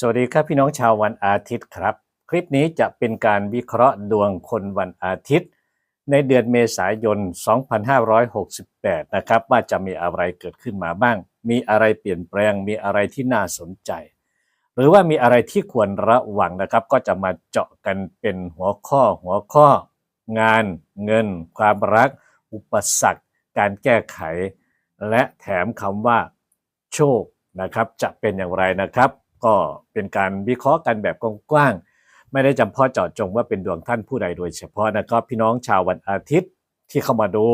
สวัสดีครับพี่น้องชาววันอาทิตย์ครับ คลิปนี้จะเป็นการวิเคราะห์ดวงคนวันอาทิตย์ ในเดือนเมษายน 2568 นะครับ ว่าจะมีอะไรเกิดขึ้นมาบ้าง มีอะไรเปลี่ยนแปลง มีอะไรที่น่าสนใจ หรือว่ามีอะไรที่ควรระวังนะครับ ก็จะมาเจาะกันเป็นหัวข้อหัวข้อ งาน เงิน ความรัก อุปสรรค การแก้ไข และแถมคำว่า โชคนะครับ จะเป็นอย่างไรนะครับ ก็เป็นการวิเคราะห์กันแบบกว้างๆไม่ได้จำเพาะเจาะจงว่าเป็นดวงท่านผู้ใดโดยเฉพาะนะครับพี่น้องชาววันอาทิตย์ที่เข้ามาดู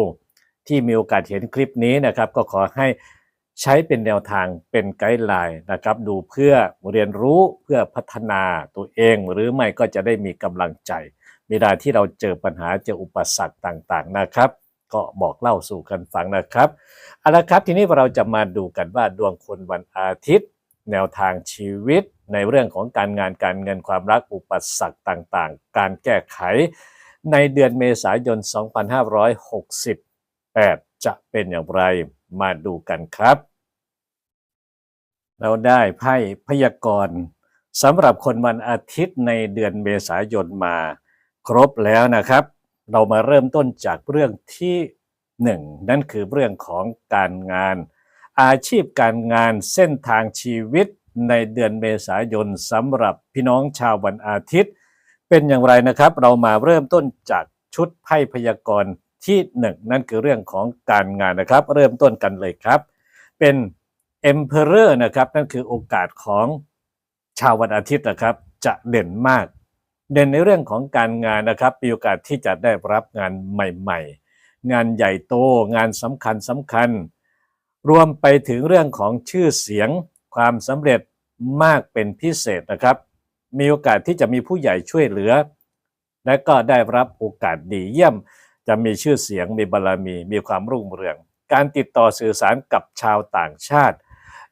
ที่มีโอกาสเห็นคลิปนี้นะครับ ก็ขอให้ใช้เป็นแนวทางเป็นไกด์ไลน์นะครับ ดูเพื่อเรียนรู้เพื่อพัฒนาตัวเอง หรือไม่ก็จะได้มีกำลังใจเวลาที่เราเจอปัญหาเจออุปสรรคต่างๆนะครับ ก็บอกเล่าสู่กันฟังนะครับเอาละครับทีนี้เราจะมาดูกันว่าดวงคนวันอาทิตย์ แนวทางชีวิตในเรื่องของการงานการเงินความรักอุปสรรคต่างๆ การแก้ไข ในเดือนเมษายน 2568 จะเป็นอย่างไรมาดูกันครับ เราได้ไพ่พยากรณ์สำหรับคนวันอาทิตย์ในเดือนเมษายนมาครบแล้วนะครับ เรามาเริ่มต้นจากเรื่องที่หนึ่งนั่นคือเรื่องของการงาน อาชีพการงานเส้นทางชีวิตในเดือนเมษายนสำหรับพี่น้องชาววันอาทิตย์ เป็นอย่างไรนะครับ เรามาเริ่มต้นจากชุดไพ่พยากรณ์ที่หนึ่งนั่นคือเรื่องของการงานนะครับ เริ่มต้นกันเลยครับ เป็น Emperor นะครับ นั่นคือโอกาสของชาววันอาทิตย์นะครับ จะเด่นมาก เด่นในเรื่องของการงานนะครับมีโอกาสที่จะได้รับงานใหม่ ๆ งานใหญ่โตงานสำคัญสำคัญ รวมไปถึงเรื่องของชื่อเสียงความสำเร็จมากเป็นพิเศษนะครับ มีโอกาสที่จะมีผู้ใหญ่ช่วยเหลือ และก็ได้รับโอกาสดีเยี่ยม จะมีชื่อเสียงมีบารรมี มีความรุ่งเรือง การติดต่อสื่อสารกับชาวต่างชาติ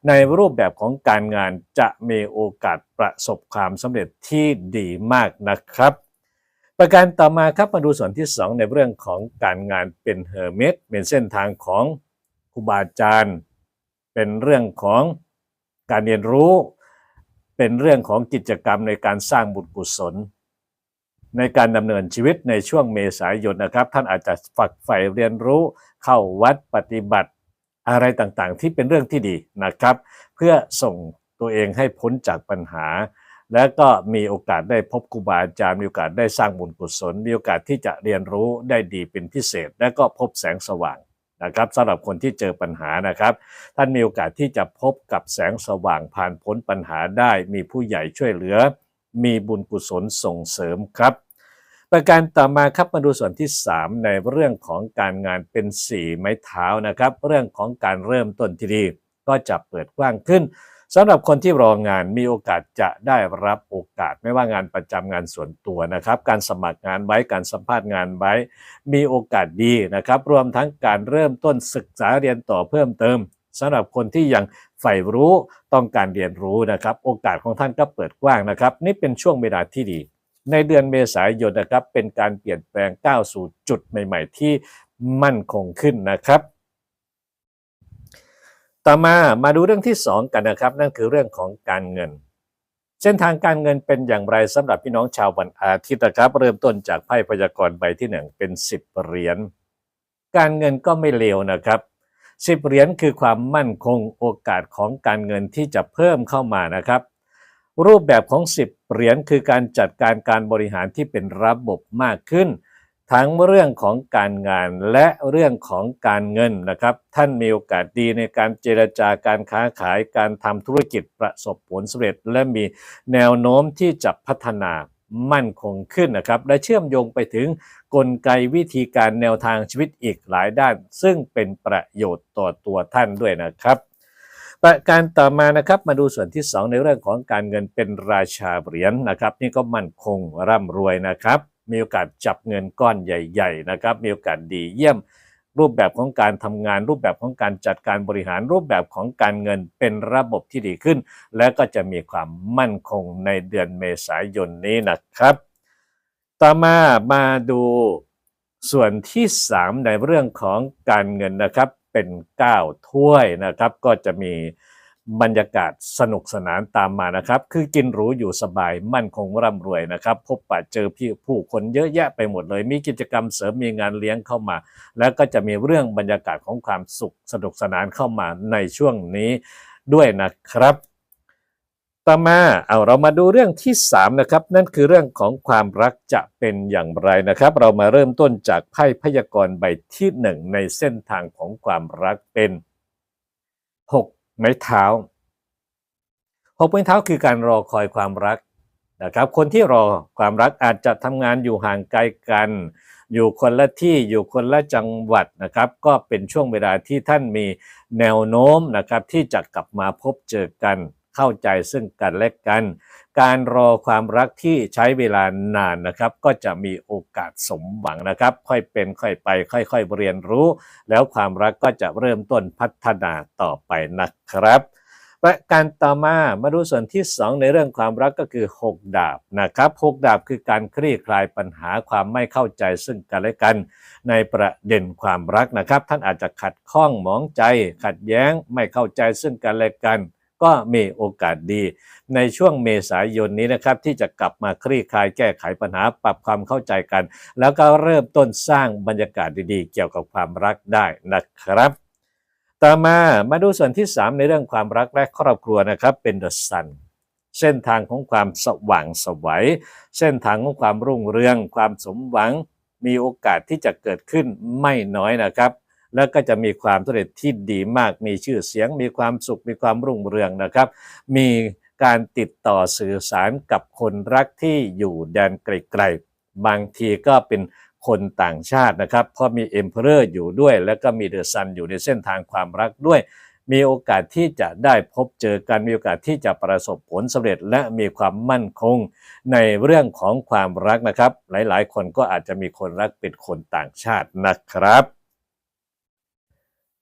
ในรูปแบบของการงานจะมีโอกาสประสบความสำเร็จที่ดีมากนะครับ ประการต่อมาครับมาดูส่วนที่ 2 ในเรื่องของการงานเป็นเฮอร์เมตเป็นเส้นทางของ ครูบาอาจารย์ เป็นเรื่องของการเรียนรู้ เป็นเรื่องของกิจกรรมในการสร้างบุญกุศล ในการดำเนินชีวิตในช่วงเมษายนนะครับ ท่านอาจจะฝักใฝ่เรียนรู้เข้าวัดปฏิบัติอะไรต่างๆ ที่เป็นเรื่องที่ดีนะครับ เพื่อส่งตัวเองให้พ้นจากปัญหา และก็มีโอกาสได้พบครูบาอาจารย์มีโอกาสได้สร้างบุญกุศล มีโอกาสที่จะเรียนรู้ได้ดีเป็นพิเศษ และก็พบแสงสว่าง นะครับสำหรับคนที่เจอปัญหานะครับ ท่านมีโอกาสที่จะพบกับแสงสว่างผ่านพ้นปัญหาได้ มีผู้ใหญ่ช่วยเหลือ มีบุญกุศลส่งเสริมครับประการต่อมาครับมาดูส่วนที่ 3 ในเรื่องของการงานเป็นสี่ไม้เท้านะครับ เรื่องของการเริ่มต้นที่ดีก็จะเปิดกว้างขึ้น สำหรับคนที่รองานมีโอกาสจะได้รับโอกาส ไม่ว่างานประจำงานส่วนตัวนะครับ การสมัครงานไว้การสัมภาษณ์งานไว้ มีโอกาสดีนะครับ รวมทั้งการเริ่มต้นศึกษาเรียนต่อเพิ่มเติมสำหรับคนที่ยังใฝ่รู้ต้องการเรียนรู้นะครับ โอกาสของท่านก็เปิดกว้างนะครับ นี่เป็นช่วงเวลาที่ดี ในเดือนเมษายนนะครับ เป็นการเปลี่ยนแปลงก้าวสู่จุดใหม่ ๆ ที่มั่นคงขึ้นนะครับ ต่อมามาดูเรื่องที่ 2 กันนะครับ นั่นคือเรื่องของการเงิน เส้นทางการเงินเป็นอย่างไรสำหรับพี่น้องชาววันอาทิตย์นะครับ เริ่มต้นจากไพ่พยากรณ์ใบที่ 1 เป็น 10 เหรียญการเงินก็ไม่เลวนะครับ 10 เหรียญคือความมั่นคงโอกาสของการเงินที่จะเพิ่มเข้ามานะครับรูปแบบของ 10 เหรียญคือการจัดการการบริหารที่เป็นระบบมากขึ้น ทั้งเรื่องของการงานและเรื่องของการเงินนะครับ ท่านมีโอกาสดีในการเจรจาการค้าขายการทำธุรกิจประสบผลสำเร็จ และมีแนวโน้มที่จะพัฒนามั่นคงขึ้นนะครับ และเชื่อมโยงไปถึงกลไกวิธีการแนวทางชีวิตอีกหลายด้าน ซึ่งเป็นประโยชน์ต่อตัวท่านด้วยนะครับ ประการต่อมานะครับมาดูส่วนที่ 2 ในเรื่องของการเงินเป็นราชาเหรียญนะครับ นี่ก็มั่นคงร่ำรวยนะครับมีโอกาสจับเงินก้อนใหญ่ๆนะครับ มีโอกาสดีเยี่ยมรูปแบบของการทำงาน รูปแบบของการจัดการบริหารรูปแบบของการเงินเป็นระบบที่ดีขึ้น และก็จะมีความมั่นคงในเดือนเมษายนนี้นะครับ ต่อมามาดูส่วนที่ 3 ในเรื่องของการเงินนะครับเป็น 9 ถ้วยนะครับ ก็จะมี บรรยากาศสนุกสนานตามมานะครับ คือกินหรูอยู่สบายมั่นคงร่ำรวยนะครับ พบปะเจอพี่ผู้คนเยอะแยะไปหมดเลย มีกิจกรรมเสริมมีงานเลี้ยงเข้ามา แล้วก็จะมีเรื่องบรรยากาศของความสุขสนุกสนานเข้ามาในช่วงนี้ด้วยนะครับต่อมาเอาเรามาดูเรื่องที่ 3 นะครับ นั่นคือเรื่องของความรักจะเป็นอย่างไรนะครับ เรามาเริ่มต้นจากไพ่พยากรณ์ใบที่ 1 ในเส้นทางของความรักเป็น 6 ไม้เท้า6ไม้เท้าคือการรอคอยความรักนะครับ คนที่รอความรักอาจจะทำงานอยู่ห่างไกลกัน อยู่คนละที่อยู่คนละจังหวัดนะครับ ก็เป็นช่วงเวลาที่ท่านมีแนวโน้มนะครับที่จะกลับมาพบเจอกัน เข้าใจซึ่งกันและกัน การรอความรักที่ใช้เวลานานนะครับ ก็จะมีโอกาสสมหวังนะครับ ค่อยเป็นค่อยไป ค่อย ๆ เรียนรู้ แล้วความรักก็จะเริ่มต้นพัฒนาต่อไปนะครับและการต่อมามาดูส่วนที่ 2 ในเรื่องความรักก็คือ 6 ดาบนะครับ6ดาบคือการคลี่คลายปัญหาความไม่เข้าใจซึ่งกันและกัน ในประเด็นความรักนะครับ ท่านอาจจะขัดข้องหมองใจ ขัดแย้งไม่เข้าใจซึ่งกันและกัน ก็มีโอกาสดี ในช่วงเมษายนนี้นะครับ ที่จะกลับมาคลี่คลายแก้ไขปัญหาปรับความเข้าใจกัน แล้วก็เริ่มต้นสร้างบรรยากาศดีๆ เกี่ยวกับความรักได้นะครับ ต่อมามาดูส่วนที่ 3 ในเรื่องความรักและครอบครัวนะครับเป็น The Sun เส้นทางของความสว่างสวัย เส้นทางของความรุ่งเรือง ความสมหวัง มีโอกาสที่จะเกิดขึ้นไม่น้อยนะครับ แล้วก็จะมีความสำเร็จที่ดีมาก มีชื่อเสียง มีความสุข มีความรุ่งเรืองนะครับ มีการติดต่อสื่อสารกับคนรักที่อยู่แดนไกลๆ บางทีก็เป็นคนต่างชาตินะครับ เพราะมีเอ็มเพอเรอร์อยู่ด้วย แล้วก็มีเดอะซันอยู่ในเส้นทางความรักด้วย มีโอกาสที่จะได้พบเจอกัน มีโอกาสที่จะประสบผลสำเร็จ และมีความมั่นคงในเรื่องของความรักนะครับ หลายๆ คนก็อาจจะมีคนรักเป็นคนต่างชาตินะครับ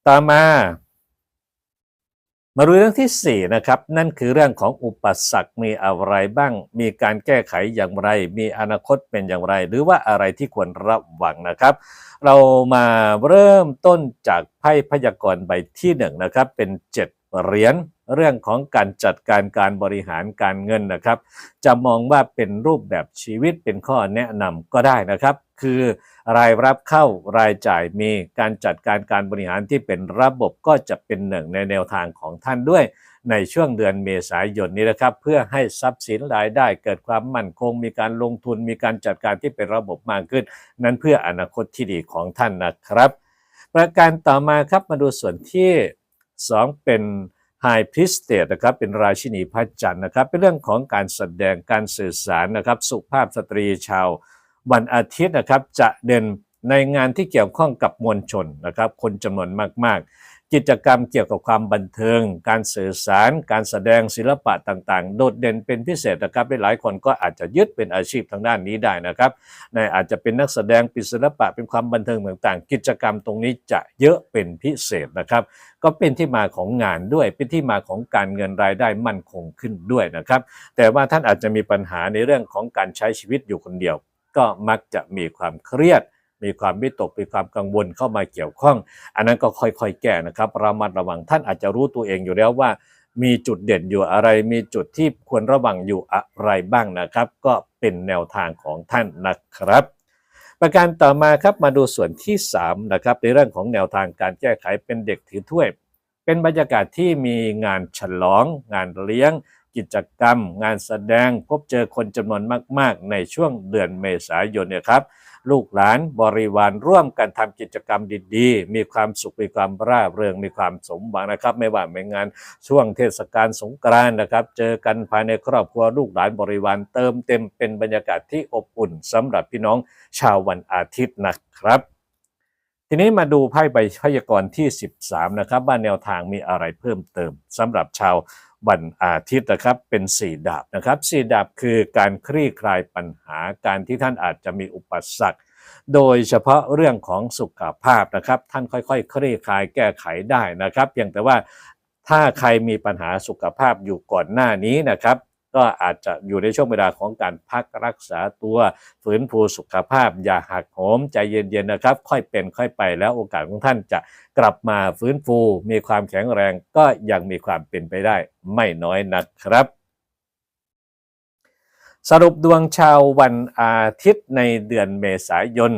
ต่อมา มาดูเรื่องที่ 4 นะครับ นั่นคือเรื่องของอุปสรรคมีอะไรบ้าง มีการแก้ไขอย่างไร มีอนาคตเป็นอย่างไร หรือว่าอะไรที่ควรระวังนะครับ เรามาเริ่มต้นจากไพ่พยากรณ์ใบที่1นงนะครับเป็น 7 เหรียญเรื่องของการจัดการการบริหารการเงินนะครับ จะมองว่าเป็นรูปแบบชีวิตเป็นข้อแนะนำก็ได้นะครับ คือรายรับเข้ารายจ่ายมีการจัดการการบริหารที่เป็นระบบก็จะเป็นหนึ่งในแนวทางของท่านด้วย ในช่วงเดือนเมษายนนี้นะครับ เพื่อให้ทรัพย์สินรายได้เกิดความมั่นคง มีการลงทุนมีการจัดการที่เป็นระบบมากขึ้น นั้นเพื่ออนาคตที่ดีของท่านนะครับ ประการต่อมาครับมาดูส่วนที่ 2 เป็น High p r i s t e นะครับเป็นราชินีพระจันทร์นะครับ เป็นเรื่องของการแสดงการสื่อสารนะครับ สุภาพสตรีชาว วันอาทิตย์นะครับจะเด่นในงานที่เกี่ยวข้องกับมวลชนนะครับ คนจำนวนมาก กิจกรรมเกี่ยวกับความบันเทิง การสื่อสาร การแสดงศิลปะต่างๆ โดดเด่นเป็นพิเศษนะครับหลายคนก็อาจจะยึดเป็นอาชีพทางด้านนี้ได้นะครับในอาจจะเป็นนักแสดงเป็นศิลปะเป็นความบันเทิงต่างๆ กิจกรรมตรงนี้จะเยอะเป็นพิเศษนะครับ ก็เป็นที่มาของงานด้วย เป็นที่มาของการเงินรายได้มั่นคงขึ้นด้วยนะครับ แต่ว่าท่านอาจจะมีปัญหาในเรื่องของการใช้ชีวิตอยู่คนเดียว ก็มักจะมีความเครียด มีความวิตกมีความกังวลเข้ามาเกี่ยวข้อง อันนั้นก็ค่อยๆ แก้นะครับระมัดระวังท่านอาจจะรู้ตัวเองอยู่แล้วว่า มีจุดเด่นอยู่อะไร มีจุดที่ควรระวังอยู่อะไรบ้างนะครับ ก็เป็นแนวทางของท่านนะครับ ประการต่อมาครับมาดูส่วนที่3นะครับในเรื่องของแนวทางการแก้ไขเป็นเด็กถือถ้วย เป็นบรรยากาศที่มีงานฉลอง งานเลี้ยงกิจกรรม งานแสดงพบเจอคนจำนวนมาก ๆ ในช่วงเดือนเมษายนเนี่ยครับ ลูกหลานบริวารร่วมกันทำกิจกรรมดีๆ มีความสุขมีความร่าเริงมีความสมหวังนะครับ ไม่ว่าเป็นงานช่วงเทศกาลสงกรานต์นะครับ เจอกันภายในครอบครัวลูกหลานบริวารเติมเต็มเป็นบรรยากาศที่อบอุ่นสำหรับพี่น้องชาววันอาทิตย์นะครับทีนี้มาดูไพ่ใบพยากรณ์ที่ 13 นะครับว่าแนวทางมีอะไรเพิ่มเติมสำหรับชาว วันอาทิตย์นะครับเป็นสี่ดาบนะครับสี่ดาบคือการคลี่คลายปัญหาการที่ท่านอาจจะมีอุปสรรคโดยเฉพาะเรื่องของสุขภาพนะครับ ท่านค่อยๆ คลี่คลายแก้ไขได้นะครับเพียงแต่ว่าถ้าใครมีปัญหาสุขภาพอยู่ก่อนหน้านี้นะครับ ก็อาจจะอยู่ในช่วงเวลาของการพักรักษาตัวฝืนฟูสุขภาพ อย่าหักโหมใจเย็นๆนะครับ ค่อยเป็นค่อยไปแล้วโอกาสของท่านจะกลับมาฟื้นฟู มีความแข็งแรงก็ยังมีความเป็นไปได้ไม่น้อยนะครับสรุปดวงชาววันอาทิตย์ในเดือนเมษายน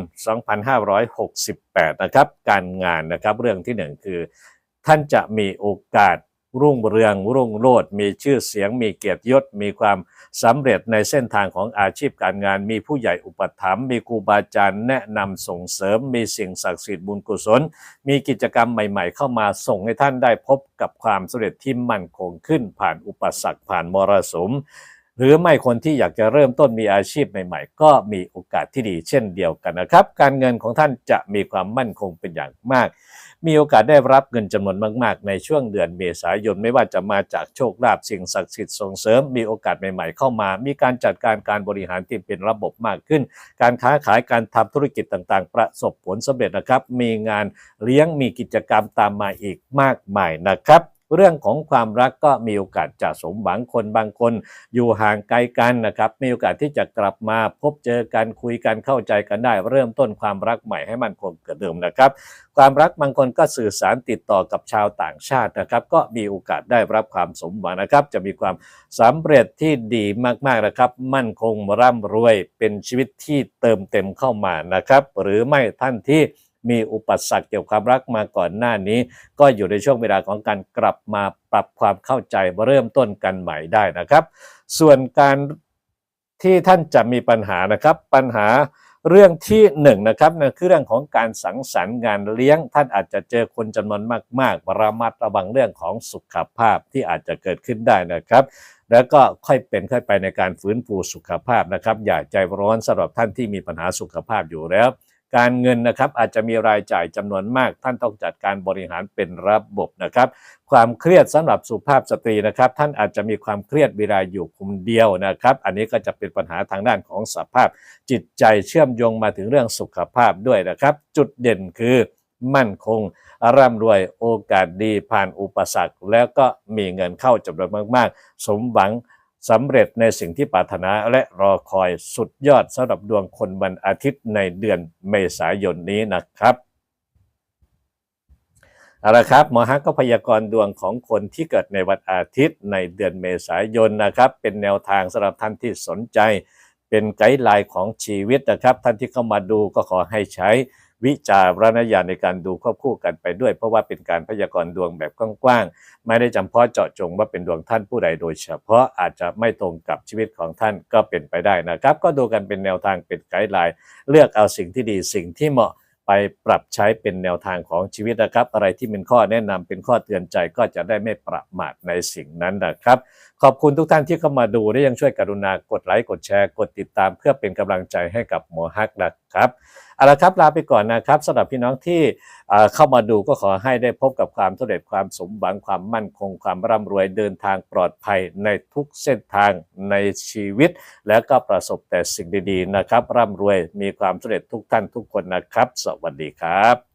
2568 นะครับ การงานนะครับ เรื่องที่หนึ่งคือ ท่านจะมีโอกาส รุ่งเรืองรุ่งโรจน์มีชื่อเสียงมีเกียรติยศ มีความสำเร็จในเส้นทางของอาชีพการงาน มีผู้ใหญ่อุปถัมภ์มีครูบาอาจารย์แนะนำส่งเสริม มีสิ่งศักดิ์สิทธิ์บุญกุศล มีกิจกรรมใหม่ๆ เข้ามาส่งให้ท่านได้พบกับความสำเร็จที่มั่นคงขึ้นผ่านอุปสรรคผ่านมรสุมหรือไม่คนที่อยากจะเริ่มต้นมีอาชีพใหม่ ๆ ก็มีโอกาสที่ดีเช่นเดียวกันนะครับ การเงินของท่านจะมีความมั่นคงเป็นอย่างมาก มีโอกาสได้รับเงินจำนวนมาก ๆ ในช่วงเดือนเมษายนไม่ว่าจะมาจากโชคลาภสิ่งศักดิ์สิทธิ์ส่งเสริม มีโอกาสใหม่ ๆ เข้ามา มีการจัดการการบริหารที่เป็นระบบมากขึ้น การค้าขายการทำธุรกิจต่างๆ ประสบผลสำเร็จนะครับ มีงานเลี้ยงมีกิจกรรมตามมาอีกมากมายนะครับ เรื่องของความรักก็มีโอกาสจะสมหวังคนบางคน อยู่ห่างไกลกันนะครับ มีโอกาสที่จะกลับมาพบเจอกันคุยกันเข้าใจกันได้ เริ่มต้นความรักใหม่ให้มันคงเกิดเดิมนะครับ ความรักบางคนก็สื่อสารติดต่อกับชาวต่างชาตินะครับ ก็มีโอกาสได้รับความสมหวังนะครับ จะมีความสำเร็จที่ดีมากๆนะครับ มั่นคงร่ำรวยเป็นชีวิตที่เติมเต็มเข้ามานะครับ หรือไม่ท่านที่ มีอุปสรรคเกี่ยวกับความรักมาก่อนหน้านี้ ก็อยู่ในช่วงเวลาของการกลับมาปรับความเข้าใจเริ่มต้นกันใหม่ได้นะครับ ส่วนการที่ท่านจะมีปัญหานะครับ ปัญหาเรื่องที่หนึ่งนะครับนั่นคือเรื่องของการสังสรรค์งานเลี้ยง ท่านอาจจะเจอคนจำนวนมากๆระมัดระวังเรื่องของสุขภาพที่อาจจะเกิดขึ้นได้นะครับ แล้วก็ค่อยเป็นค่อยไปในการฟื้นฟูสุขภาพนะครับ อย่าใจร้อนสำหรับท่านที่มีปัญหาสุขภาพอยู่แล้ว การเงินนะครับอาจจะมีรายจ่ายจำนวนมาก ท่านต้องจัดการบริหารเป็นระบบนะครับ ความเครียดสำหรับสุภาพสตรีนะครับ ท่านอาจจะมีความเครียดเวลาอยู่คนเดียวนะครับ อันนี้ก็จะเป็นปัญหาทางด้านของสภาพ จิตใจเชื่อมโยงมาถึงเรื่องสุขภาพด้วยนะครับ จุดเด่นคือมั่นคง ร่ำรวยโอกาสดีผ่านอุปสรรค แล้วก็มีเงินเข้าจำนวนมาก ๆ สมหวัง สำเร็จในสิ่งที่ปรารถนาและรอคอยสุดยอดสำหรับดวงคนวันอาทิตย์ในเดือนเมษายนนี้นะครับเอาละครับหมอฮักก็พยากรณ์ดวงของคนที่เกิดในวันอาทิตย์ในเดือนเมษายนนะครับ เป็นแนวทางสำหรับท่านที่สนใจ เป็นไกด์ไลน์ของชีวิตนะครับ ท่านที่เข้ามาดูก็ขอให้ใช้ วิจารณญาณในการดูควบคู่กันไปด้วย เพราะว่าเป็นการพยากรณ์ดวงแบบกว้างๆไม่ได้จำเพาะเจาะจงว่าเป็นดวงท่านผู้ใดโดยเฉพาะอาจจะไม่ตรงกับชีวิตของท่านก็เป็นไปได้นะครับ ก็ดูกันเป็นแนวทางเป็นไกด์ไลน์เลือกเอาสิ่งที่ดีสิ่งที่เหมาะไปปรับใช้เป็นแนวทางของชีวิตนะครับ อะไรที่เป็นข้อแนะนำเป็นข้อเตือนใจก็จะได้ไม่ประมาทในสิ่งนั้นนะครับ ขอบคุณทุกท่านที่เข้ามาดูและยังช่วยกรุณากดไลค์กดแชร์ กดติดตามเพื่อเป็นกำลังใจให้กับหมอฮักนะครับ เอาละครับลาไปก่อนนะครับสำหรับพี่น้องที่เอ่อเข้ามาดูก็ขอให้ได้พบกับความสำเร็จความสมหวังความมั่นคงความร่ำรวยเดินทางปลอดภัยในทุกเส้นทางในชีวิต แล้วก็ประสบแต่สิ่งดีๆนะครับ ร่ำรวยมีความสำเร็จทุกท่านทุกคนนะครับ สวัสดีครับ